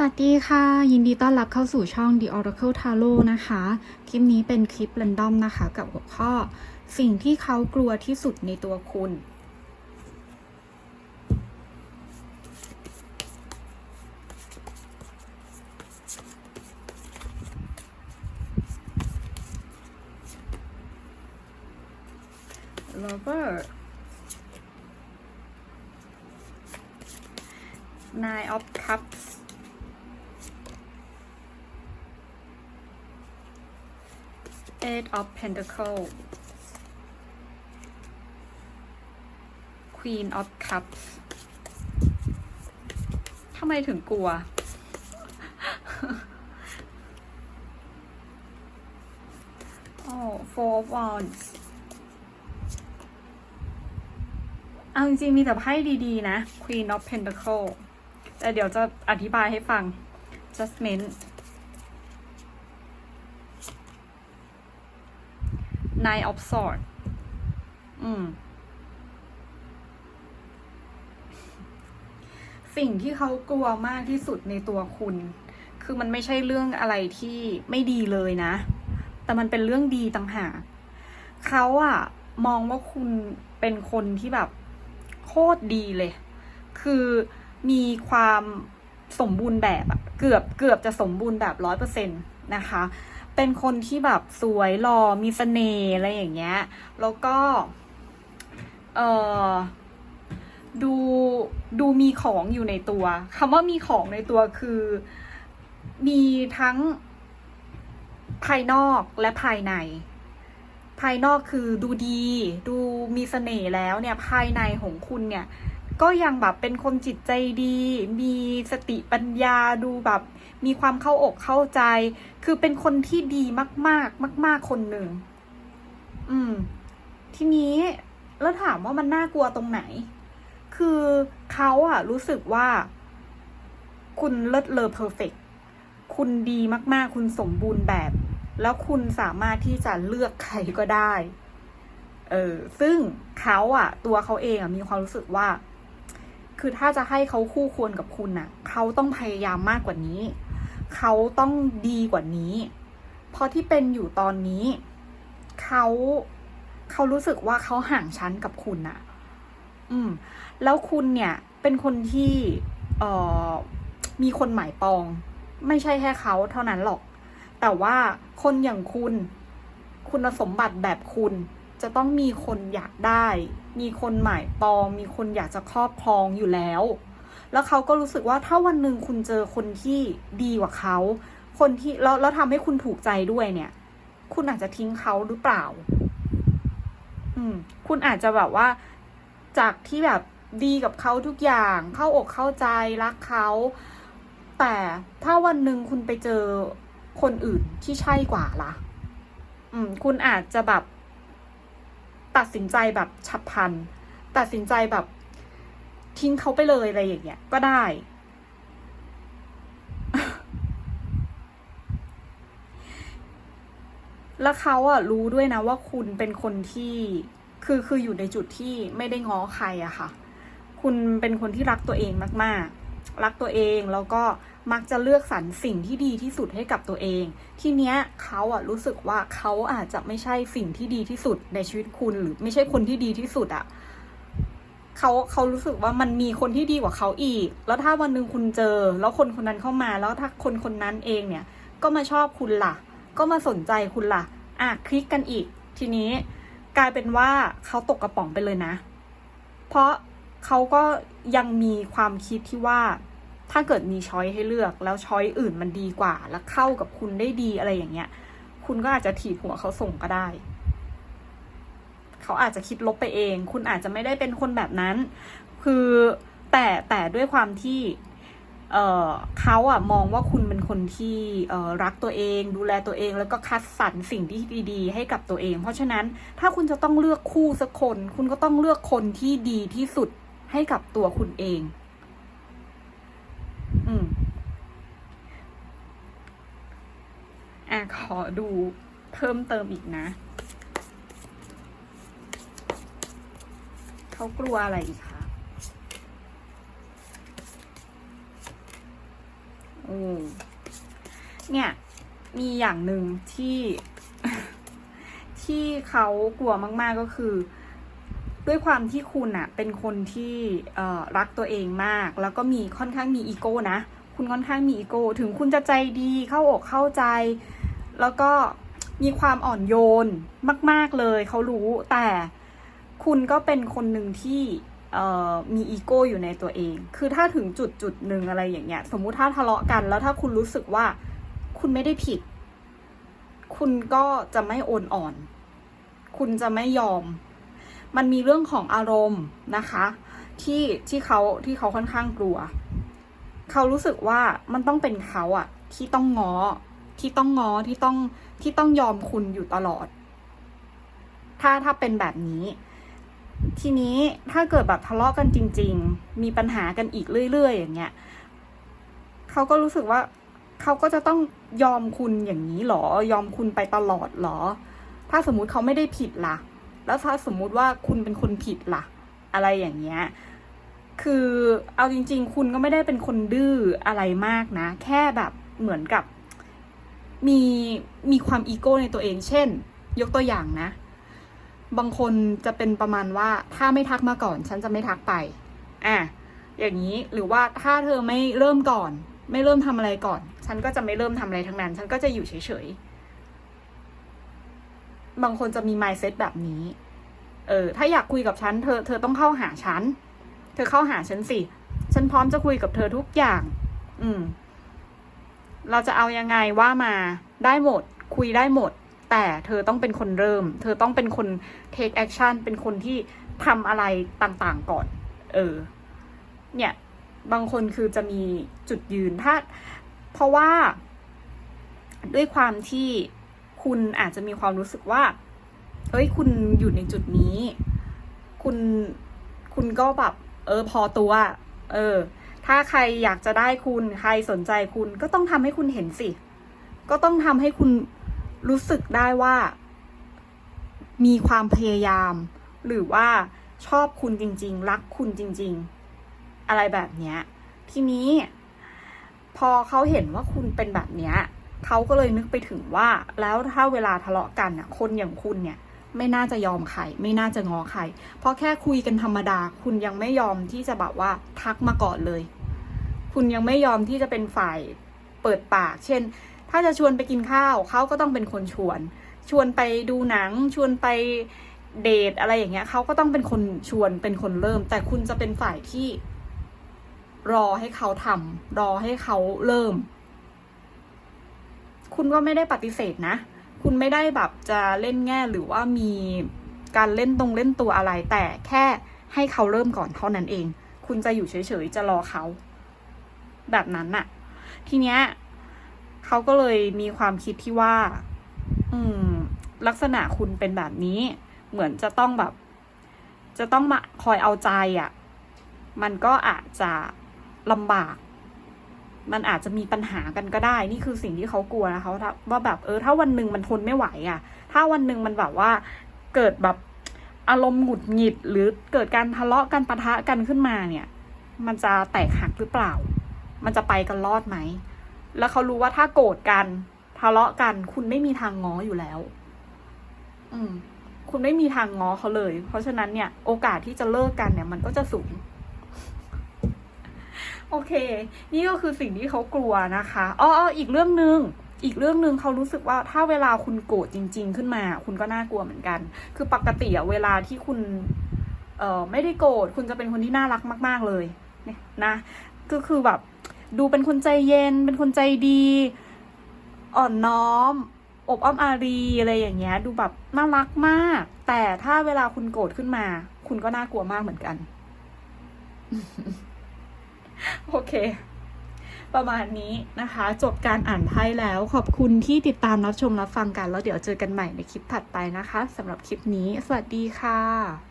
สวัสดีค่ะ ยินดีต้อนรับเข้าสู่ช่อง The Oracle Tarot นะคะ คลิปนี้เป็นคลิป r รนดอมนะคะ กับหัวข้อ สิ่งที่เขากลัวที่สุดในตัวคุณ Lover Nine of Cups Eight of Pentacles Queen of Cups ทำไมถึงกลัว โอ้ Four of Wands เอาจริงๆมีแต่ไพ่ดีๆ นะ Queen of pentacles แต่เดี๋ยวจะอธิบายให้ฟัง Judgment Nine of Swords อืม สิ่งที่เขากลัวมากที่สุดในตัวคุณ คือมันไม่ใช่เรื่องอะไรที่ไม่ดีเลยนะ แต่มันเป็นเรื่องดีต่างหากเขาอะมองว่าคุณเป็นคนที่แบบโคตรดีเลย คือมีความสมบูรณ์แบบอะเกือบเกือบจะสมบูรณ์แบบร้อยเปอร์เซ็นต์นะคะ เป็นคนที่แบบสวยหล่อมีเสน่ห์อะไรอย่างเงี้ย แล้วก็เออดูดูมีของอยู่ในตัวคำว่ามีของในตัวคือ มีทั้งภายนอกและภายใน ภายนอกคือดูดี ดูมีเสน่ห์แล้วเนี่ย ภายในของคุณเนี่ย ก็ยังแบบเป็นคนจิตใจดี มีสติปัญญาดูแบบ มีความเข้าอกเข้าใจ คือเป็นคนที่ดีมาก ๆ มาก ๆ คนหนึ่ง อืม ทีนี้แล้วถามว่ามันน่ากลัวตรงไหน คือเขาอะรู้สึกว่า คุณเลิศเลอเพอร์เฟกคุณดีมาก ๆ คุณสมบูรณ์แบบ แล้วคุณสามารถที่จะเลือกใครก็ได้ เออ ซึ่งเขาอะตัวเขาเองอะมีความรู้สึกว่า คือถ้าจะให้เขาคู่ควรกับคุณน่ะ เขาต้องพยายามมากกว่านี้ เขาต้องดีกว่านี้ เพราะที่เป็นอยู่ตอนนี้ เขาเขารู้สึกว่าเขาห่างชั้นกับคุณน่ะ อืม แล้วคุณเนี่ยเป็นคนที่เอ่อมีคนหมายปอง ไม่ใช่แค่เขาเท่านั้นหรอก แต่ว่าคนอย่างคุณ คุณสมบัติแบบคุณ จะต้องมีคนอยากได้ มีคนหมายปอง มีคนอยากจะครอบครองอยู่แล้ว แล้วเขาก็รู้สึกว่าถ้าวันหนึ่งคุณเจอคนที่ดีกว่าเขา คนที่แล้วแล้วทำให้คุณถูกใจด้วยเนี่ย คุณอาจจะทิ้งเขาหรือเปล่า อืม คุณอาจจะแบบว่า จากที่แบบดีกับเขาทุกอย่าง เข้าอกเข้าใจรักเขาแต่ถ้าวันหนึ่งคุณไปเจอคนอื่นที่ใช่กว่าล่ะ อืม คุณอาจจะแบบ ตัดสินใจแบบฉับพลัน ตัดสินใจแบบ ทิ้งเขาไปเลยอะไรอย่างเงี้ย ก็ได้ แล้วเขาอะรู้ด้วยนะว่าคุณเป็นคนที่ คือคืออยู่ในจุดที่ไม่ได้ง้อใครอะค่ะ คุณเป็นคนที่รักตัวเองมาก ๆ รักตัวเองแล้วก็มักจะเลือกสรรสิ่งที่ดีที่สุดให้กับตัวเอง ทีเนี้ยเขาอะรู้สึกว่าเขาอาจจะไม่ใช่สิ่งที่ดีที่สุดในชีวิตคุณหรือไม่ใช่คนที่ดีที่สุดอะเขาเขารู้สึกว่ามันมีคนที่ดีกว่าเขาอีก แล้วถ้าวันหนึ่งคุณเจอ แล้วคนคนนั้นเข้ามา แล้วถ้าคนคนนั้นเองเนี่ย ก็มาชอบคุณล่ะ ก็มาสนใจคุณล่ะ อะคลิกกันอีก ทีนี้กลายเป็นว่าเขาตกกระป๋องไปเลยนะ เพราะ เขาก็ยังมีความคิดที่ว่าถ้าเกิดมีช้อยให้เลือก แล้วช้อยอื่นมันดีกว่า แล้วเข้ากับคุณได้ดีอะไรอย่างเงี้ย คุณก็อาจจะถีบหัวเขาส่งก็ได้ เขาอาจจะคิดลบไปเอง คุณอาจจะไม่ได้เป็นคนแบบนั้น คือแต่แต่ด้วยความที่เเขาอะมองว่าคุณเป็นคนที่รักตัวเอง ดูแลตัวเอง แล้วก็คัดสรรสิ่งที่ดีๆ ให้กับตัวเอง เพราะฉะนั้นถ้าคุณจะต้องเลือกคู่สักคน คุณก็ต้องเลือกคนที่ดีที่สุด ให้กับตัวคุณเอง อืมอะขอดูเพิ่มเติมอีกนะ เขากลัวอะไรอีกคะโออืมเนี่ย มีอย่างหนึ่งที่ที่เขากลัวมาก ๆ ก็คือ ด้วยความที่คุณอะเป็นคนที่รักตัวเองมาก แล้วก็มีค่อนข้างมีอีโก้นะ คุณค่อนข้างมีอีโก้ ถึงคุณจะใจดีเข้าอกเข้าใจ แล้วก็มีความอ่อนโยนมาก ๆเลยเขารู้ แต่คุณก็เป็นคนหนึ่งที่มีอีโก้อยู่ในตัวเอง คือถ้าถึงจุดจุดหนึ่งอะไรอย่างเงี้ย สมมุติถ้าทะเลาะกัน แล้วถ้าคุณรู้สึกว่าคุณไม่ได้ผิด คุณก็จะไม่โอนอ่อน คุณจะไม่ยอม มันมีเรื่องของอารมณ์นะคะ ที่ที่เขาที่เขาค่อนข้างกลัว เขารู้สึกว่ามันต้องเป็นเขาอะที่ต้องง้อที่ต้องง้อที่ต้องที่ต้องยอมคุณอยู่ตลอด ถ้าถ้าเป็นแบบนี้ ทีนี้ถ้าเกิดแบบทะเลาะกันจริง ๆ มีปัญหากันอีกเรื่อย ๆ อย่างเงี้ยเขาก็รู้สึกว่าเขาก็จะต้องยอมคุณอย่างนี้หรอ ยอมคุณไปตลอดหรอ ถ้าสมมุติเขาไม่ได้ผิดล่ะ แล้วถ้าสมมุติว่าคุณเป็นคนผิดล่ะ อะไรอย่างเงี้ยคือเอาจริง ๆ คุณก็ไม่ได้เป็นคนดื้ออะไรมากนะ แค่แบบเหมือนกับมีมีความอีโก้ในตัวเอง เช่น ยกตัวอย่างนะ บางคนจะเป็นประมาณว่าถ้าไม่ทักมาก่อน ฉันจะไม่ทักไป อะ อย่างนี้หรือว่าถ้าเธอไม่เริ่มก่อน ไม่เริ่มทำอะไรก่อน ฉันก็จะไม่เริ่มทำอะไรทั้งนั้น ฉันก็จะอยู่เฉยๆ บางคนจะมี mindset แบบนี้ เออ ถ้าอยากคุยกับฉัน เธอ เธอต้องเข้าหาฉัน เธอเข้าหาฉันสิ ฉันพร้อมจะคุยกับเธอทุกอย่าง อืม เราจะเอายังไงว่ามาได้หมด คุยได้หมด แต่เธอต้องเป็นคนเริ่ม เธอต้องเป็นคน take action เป็นคนที่ทำอะไรต่างๆก่อน เออ เนี่ย บางคนคือจะมีจุดยืน ถ้า เพราะว่าด้วยความที่ คุณอาจจะมีความรู้สึกว่าเฮ้ย คุณอยู่ในจุดนี้ คุณ คุณก็แบบ เออ พอตัว เออ ถ้าใครอยากจะได้คุณ ใครสนใจคุณ ก็ต้องทำให้คุณเห็นสิ ก็ต้องทำให้คุณรู้สึกได้ว่า มีความพยายาม หรือว่าชอบคุณจริง ๆ รักคุณจริง ๆ อะไรแบบเนี้ย ทีนี้ พอเขาเห็นว่าคุณเป็นแบบเนี้ย เขาก็เลยนึกไปถึงว่า แล้วถ้าเวลาทะเลาะกันอะ คนอย่างคุณเนี่ยไม่น่าจะยอมใครไม่น่าจะงอใครเพราะแค่คุยกันธรรมดา คุณยังไม่ยอมที่จะแบบว่าทักมาก่อนเลย คุณยังไม่ยอมที่จะเป็นฝ่ายเปิดปาก เช่น ถ้าจะชวนไปกินข้าวเขาก็ต้องเป็นคนชวน ชวนไปดูหนัง ชวนไปเดทอะไรอย่างเงี้ยเขาก็ต้องเป็นคนชวนเป็นคนเริ่ม แต่คุณจะเป็นฝ่ายที่รอให้เขาทำรอให้เขาเริ่ม คุณก็ไม่ได้ปฏิเสธนะ คุณไม่ได้แบบจะเล่นแง่หรือว่ามีการเล่นตรงเล่นตัวอะไร แต่แค่ให้เขาเริ่มก่อนเท่านั้นเอง คุณจะอยู่เฉยๆจะรอเขา แบบนั้นน่ะ ทีเนี้ยเขาก็เลยมีความคิดที่ว่า อืม ลักษณะคุณเป็นแบบนี้ เหมือนจะต้องแบบ จะต้องมาคอยเอาใจอะ่ะ มันก็อาจจะลำบาก มันอาจจะมีปัญหากันก็ได้ นี่คือสิ่งที่เขากลัวนะคะว่าแบบเออถ้าวันหนึ่งมันทนไม่ไหวอะ่ะ ถ้าวันหนึ่งมันแบบว่าเกิดแบบอารมณ์หงุดหงิด หรือเกิดการทะเลาะกันปะทะกันขึ้นมาเนี่ย มันจะแตกหักหรือเปล่า มันจะไปกันรอดไหม แล้วเขารู้ว่าถ้าโกรธกันทะเลาะกัน คุณไม่มีทางง้ออยู่แล้ว อืม คุณไม่มีทางง้อเขาเลย เพราะฉะนั้นเนี่ย โอกาสที่จะเลิกกันเนี่ย มันก็จะสูง โอเค นี่ก็คือสิ่งที่เขากลัวนะคะอ๋ออออีกเรื่องหนึ่งอีกเรื่องหนึ่งเขารู้สึกว่าถ้าเวลาคุณโกรธจริง ๆ ขึ้นมา คุณก็น่ากลัวเหมือนกัน คือปกติอะเวลาที่คุณเอ่อไม่ได้โกรธคุณจะเป็นคนที่น่ารักมาก ๆเลยเนี่ยนะก็คือแบบดูเป็นคนใจเย็น เป็นคนใจดี อ่อนน้อม อบอ้อมอารีอะไรอย่างเงี้ย ดูแบบน่ารักมาก แต่ถ้าเวลาคุณโกรธขึ้นมา คุณก็น่ากลัวมากเหมือนกัน โอเค ประมาณนี้นะคะ จบการอ่านไพ่แล้ว ขอบคุณที่ติดตามรับชมรับฟังกัน แล้วเดี๋ยวเจอกันใหม่ในคลิปถัดไปนะคะสำหรับคลิปนี้ สวัสดีค่ะ